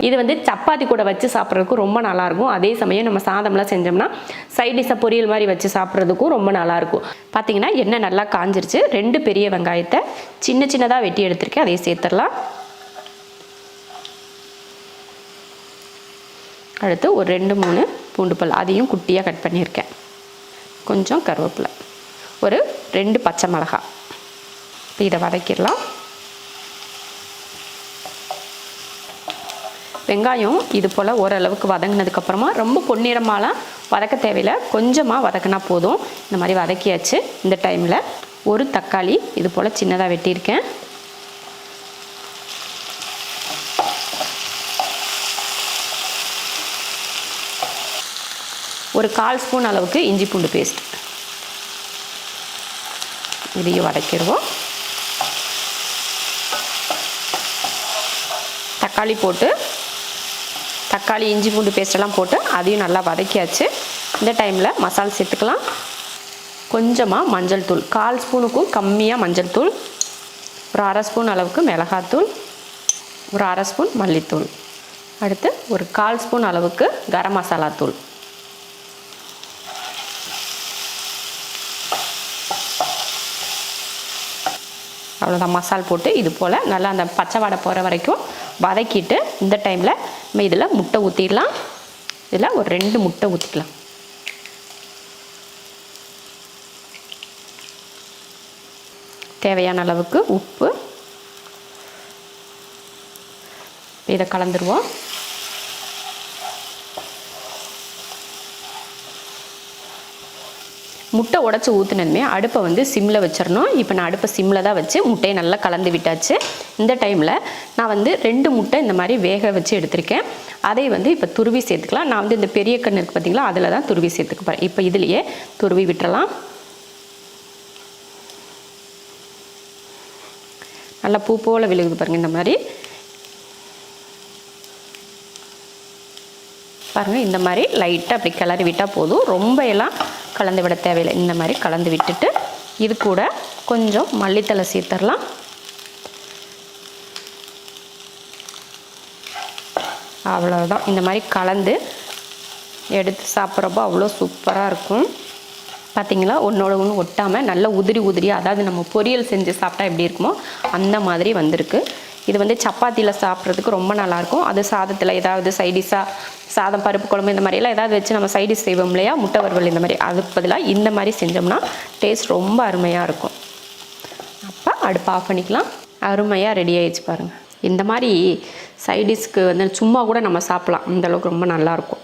இது வந்து சப்பாத்தி கூட வச்சு சாப்பிட்றதுக்கும் ரொம்ப நல்லாயிருக்கும். அதே சமயம் நம்ம சாதம்லாம் செஞ்சோம்னா சைட் டிஷ்ஷை பொரியல் மாதிரி வச்சு சாப்பிட்றதுக்கும் ரொம்ப நல்லாயிருக்கும். பார்த்தீங்கன்னா எண்ணெய் நல்லா காஞ்சிருச்சு. ரெண்டு பெரிய வெங்காயத்தை சின்ன சின்னதாக வெட்டி எடுத்திருக்கேன். அதையும் சேர்த்துடலாம். அடுத்து ஒரு ரெண்டு மூணு பூண்டு பல் அதையும் குட்டியாக கட் பண்ணியிருக்கேன். கொஞ்சம் கருவேப்பிலை. ஒரு ரெண்டு பச்சை மிளகாய். இப்போ இதை வதக்கிடலாம். வெங்காயம் இது போல் ஓரளவுக்கு வதங்கினதுக்கப்புறமா ரொம்ப பொன்னிறமாலாம் வதக்க தேவையில்லை. கொஞ்சமாக வதக்கினா போதும். இந்த மாதிரி வதக்கியாச்சு. இந்த டைமில் ஒரு தக்காளி இது போல் சின்னதாக வெட்டியிருக்கேன். ஒரு கால் ஸ்பூன் அளவுக்கு இஞ்சி பூண்டு பேஸ்ட் இதையும் வதக்கிடுவோம். தக்காளி போட்டு தக்காளி இஞ்சி பூண்டு பேஸ்டெல்லாம் போட்டு அதையும் நல்லா வதக்கியாச்சு. இந்த டைமில் மசால் சேர்த்துக்கலாம். கொஞ்சமாக மஞ்சள் தூள் கால் ஸ்பூனுக்கும் கம்மியாக மஞ்சள் தூள் ஒரு அரை ஸ்பூன் அளவுக்கு மிளகாத்தூள் ஒரு அரை ஸ்பூன் மல்லித்தூள். அடுத்து ஒரு கால் ஸ்பூன் அளவுக்கு கரம் மசாலா தூள். அவ்வளோதான் மசால் போட்டு இது போல் நல்லா அந்த பச்சை வாடை போகிற வரைக்கும் வதக்கிட்டு இந்த டைமில் நம்ம இதில் முட்டை ஊற்றிடலாம் இதில் ஒரு ரெண்டு முட்டை ஊற்றிக்கலாம் தேவையான அளவுக்கு உப்பு. இதை கலந்துருவோம். முட்டை உடச்சி ஊற்றுனதுமே அடுப்பை வந்து சிம்மில் வச்சிடணும் இப்போ நான் அடுப்பை சிம்மில் தான் வச்சு முட்டையை நல்லா கலந்து விட்டாச்சு. இந்த டைமில் நான் வந்து ரெண்டு முட்டை இந்த மாதிரி வேக வச்சு எடுத்திருக்கேன். அதை வந்து இப்போ துருவி சேர்த்துக்கலாம். நான் வந்து இந்த பெரிய கண் இருக்குது பார்த்தீங்களா அதில் தான் துருவி சேர்த்துக்க போகிறேன் இப்போ இதுலேயே துருவி விட்டுறலாம். நல்லா பூ போல் விழுகுது பாருங்கள் இந்த மாதிரி. பாருங்கள் இந்த மாதிரி லைட்டாக அப்படி கிளறி விட்டால் போதும். ரொம்ப எல்லாம் கலந்து விட தேவையில்லை. இந்த மாதிரி கலந்து விட்டுட்டு இது கூட கொஞ்சம் மல்லித்தலை சேர்த்துடலாம். அவ்வளோதான் இந்த மாதிரி கலந்து எடுத்து சாப்பிட்றப்போ அவ்வளோ சூப்பராக இருக்கும். பார்த்தீங்களா ஒன்றோட ஒன்று ஒட்டாமல் நல்லா உதிரி உதிரி அதாவது நம்ம பொரியல் செஞ்சு சாப்பிட்டா எப்படி இருக்குமோ அந்த மாதிரி வந்திருக்கு. இது வந்து சப்பாத்தியில் சாப்பிட்றதுக்கு ரொம்ப நல்லாயிருக்கும். அது சாதத்தில் ஏதாவது சைடிஷாக சாதம் பருப்பு குழம்பு இந்த மாதிரியெல்லாம் ஏதாவது வச்சு நம்ம சைடிஷ் செய்வோம் இல்லையா? முட்டை வறுவல் இந்த மாதிரி. அதுக்கு பதிலாக இந்த மாதிரி செஞ்சோம்னா டேஸ்ட் ரொம்ப அருமையாக இருக்கும். அப்போ அடுப்பு ஆஃப் பண்ணிக்கலாம். அருமையாக ரெடி ஆயிடுச்சு பாருங்கள் இந்த மாதிரி சைடிஷ்க்கு வந்து சும்மா கூட நம்ம சாப்பிட்லாம். அந்த அளவுக்கு ரொம்ப நல்லாயிருக்கும்.